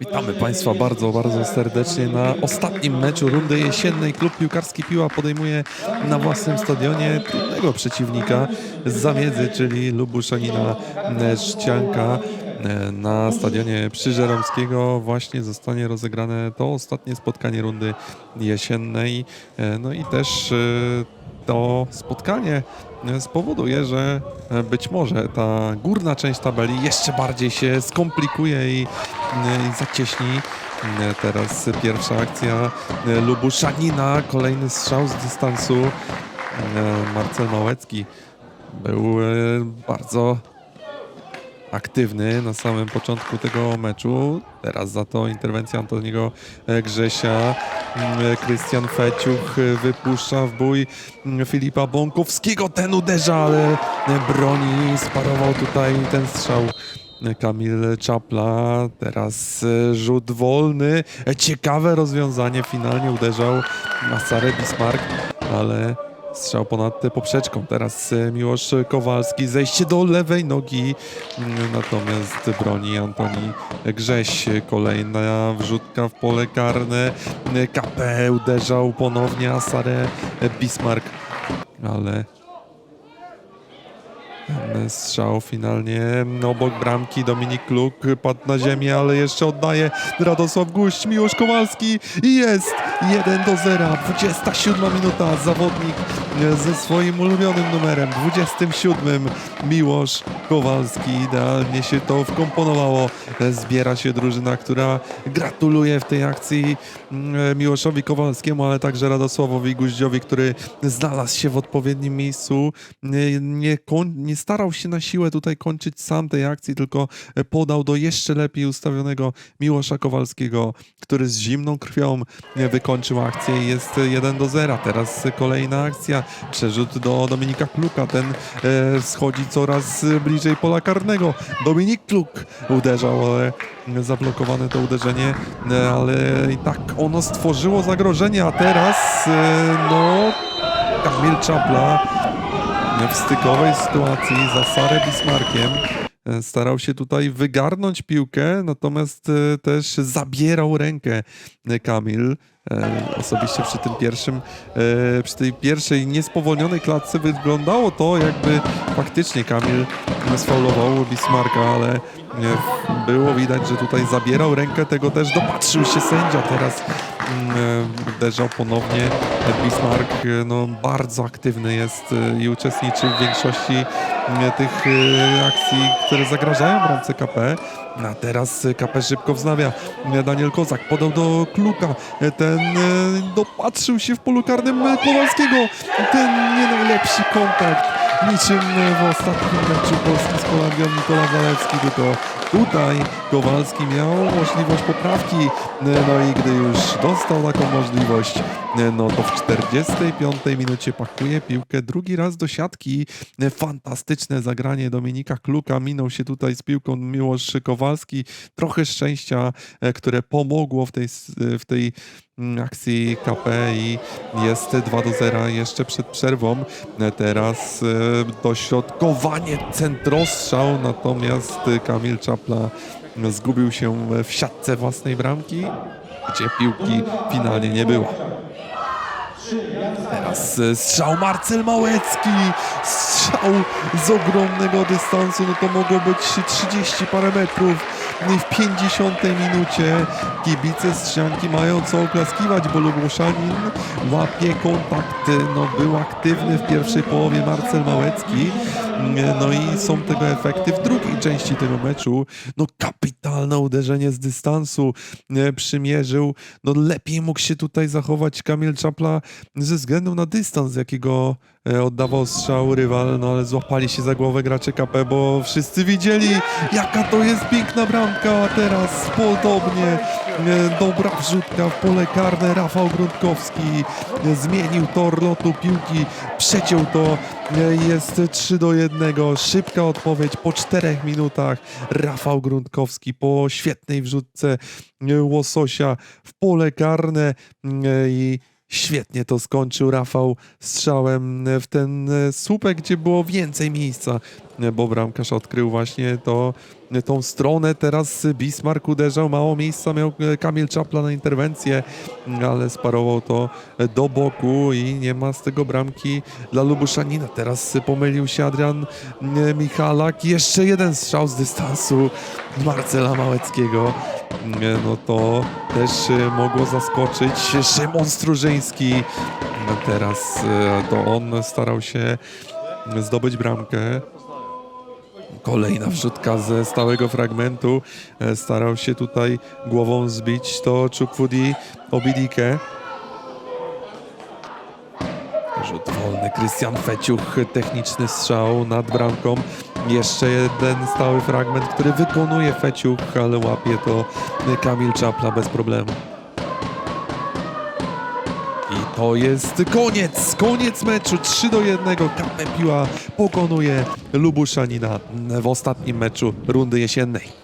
Witamy Państwa bardzo, bardzo serdecznie na ostatnim meczu rundy jesiennej. Klub piłkarski Piła podejmuje na własnym stadionie trudnego przeciwnika z zamiedzy, czyli Lubuszanina Szczcianka. Na stadionie Przyżeromskiego właśnie zostanie rozegrane to ostatnie spotkanie rundy jesiennej. No i też e, to spotkanie spowoduje, że być może ta górna część tabeli jeszcze bardziej się skomplikuje i, i zacieśni. Teraz pierwsza akcja Lubuszanina, kolejny strzał z dystansu. Marcel Małecki był e, bardzo aktywny na samym początku tego meczu. Teraz za to interwencja Antoniego Grzesia. Mm, Krystian Feciuch e, wypuszcza w bój mm, Filipa Bąkowskiego. Ten uderza, ale broni. Sparował tutaj ten strzał. Kamil Czapla, teraz rzut wolny. Ciekawe rozwiązanie, finalnie uderzał na Sarę Bismarck, ale strzał ponad poprzeczką. Teraz e, Miłosz Kowalski, zejście do lewej nogi, Mm, natomiast broni Antoni Grześ. Kolejna wrzutka w pole karne. KP uderzał ponownie a Sarę Bismarck, ale strzał finalnie obok bramki. Dominik Kluk padł na ziemię, ale jeszcze oddaje Radosław Guść, Miłosz Kowalski i jest 1 do 0. 27 minuta. Zawodnik ze swoim ulubionym numerem 27. Miłosz Kowalski. Idealnie się to wkomponowało. Zbiera się drużyna, która gratuluje w tej akcji mm, Miłoszowi Kowalskiemu, ale także Radosławowi Guździowi, który znalazł się w odpowiednim miejscu. Nie, nie, starał się na siłę tutaj kończyć sam tej akcji, tylko podał do jeszcze lepiej ustawionego Miłosza Kowalskiego, który z zimną krwią wykończył akcję i jest 1 do 0. Teraz kolejna akcja, przerzut do Dominika Kluka, ten e, schodzi coraz bliżej pola karnego. Dominik Kluk uderzał, ale zablokowane to uderzenie, ale i tak ono stworzyło zagrożenie, a teraz e, no Kamil Czapla w stykowej sytuacji za Sarę Bismarkiem. E, Starał się tutaj wygarnąć piłkę, natomiast e, też zabierał rękę e, Kamil. Osobiście przy tym pierwszym, przy tej pierwszej niespowolnionej klatce wyglądało to, jakby faktycznie Kamil sfaulował Bismarka, ale było widać, że tutaj zabierał rękę, tego też dopatrzył się sędzia. Teraz uderzał ponownie Bismarck, e, no bardzo aktywny jest e, i uczestniczy w większości e, tych akcji, które zagrażają bramce KP. A teraz KP szybko wznawia. Daniel Kozak podał do Kluka. Ten dopatrzył się w polu karnym Kowalskiego. Ten nie najlepszy kontakt. Niczym e, w ostatnim meczu Polski z Holandią Nikola Zalewski, tylko tutaj Kowalski miał możliwość poprawki. E, No i gdy już dostał taką możliwość, e, no to w 45 minucie pakuje piłkę drugi raz do siatki. Fantastyczne zagranie Dominika Kluka. Minął się tutaj z piłką Miłosz Kowalski. Trochę szczęścia, które pomogło w tej, w tej mm, akcji KP i jest 2 do 0 jeszcze przed przerwą. Teraz dośrodkowanie, centrostrzał, natomiast e, Kamil Czapla zgubił się w siatce własnej bramki, gdzie piłki finalnie nie było. Teraz e, strzał Marcel Małecki, strzał z ogromnego dystansu, no to mogło być 30 parę metrów. W 50 minucie. Kibice Strzianki mają co oklaskiwać, bo Lubuszanin łapie kontakt, no był aktywny w pierwszej połowie Marcel Małecki, no i są tego efekty w drugiej części tego meczu. No kapitalne uderzenie z dystansu e, przymierzył, no lepiej mógł się tutaj zachować Kamil Czapla ze względu na dystans, jakiego oddawał strzał rywal, no ale złapali się za głowę gracze KP, bo wszyscy widzieli, jaka to jest piękna bramka, a teraz podobnie e, dobra wrzutka w pole karne, Rafał Gruntkowski e, zmienił tor lotu piłki, przeciął to, e, jest 3 do 1, szybka odpowiedź po 4 minutach, Rafał Gruntkowski po świetnej wrzutce e, Łososia w pole karne e, i Świetnie to skończył Rafał. Strzałem w ten e, słupek, gdzie było więcej miejsca, bo bramkarz odkrył właśnie to, e, tą stronę. Teraz Bismarck uderzał, mało miejsca miał e, Kamil Czapla na interwencję, m, ale sparował to e, do boku i nie ma z tego bramki dla Lubuszanina. Teraz e, pomylił się Adrian e, Michalak. Jeszcze jeden strzał z dystansu Marcela Małeckiego. Nie, No to też e, mogło zaskoczyć Szymon Strużyński. No Teraz e, to on starał się zdobyć bramkę. Kolejna wrzutka ze stałego fragmentu. E, Starał się tutaj głową zbić to Chukwudi Obidikę. Rzut wolny, Krystian Feciuch, techniczny strzał nad bramką. Jeszcze jeden stały fragment, który wykonuje Feciuch, ale łapie to Kamil Czapla bez problemu. To jest koniec, koniec meczu, 3 do 1. Kamil Piła pokonuje Lubuszanina w ostatnim meczu rundy jesiennej.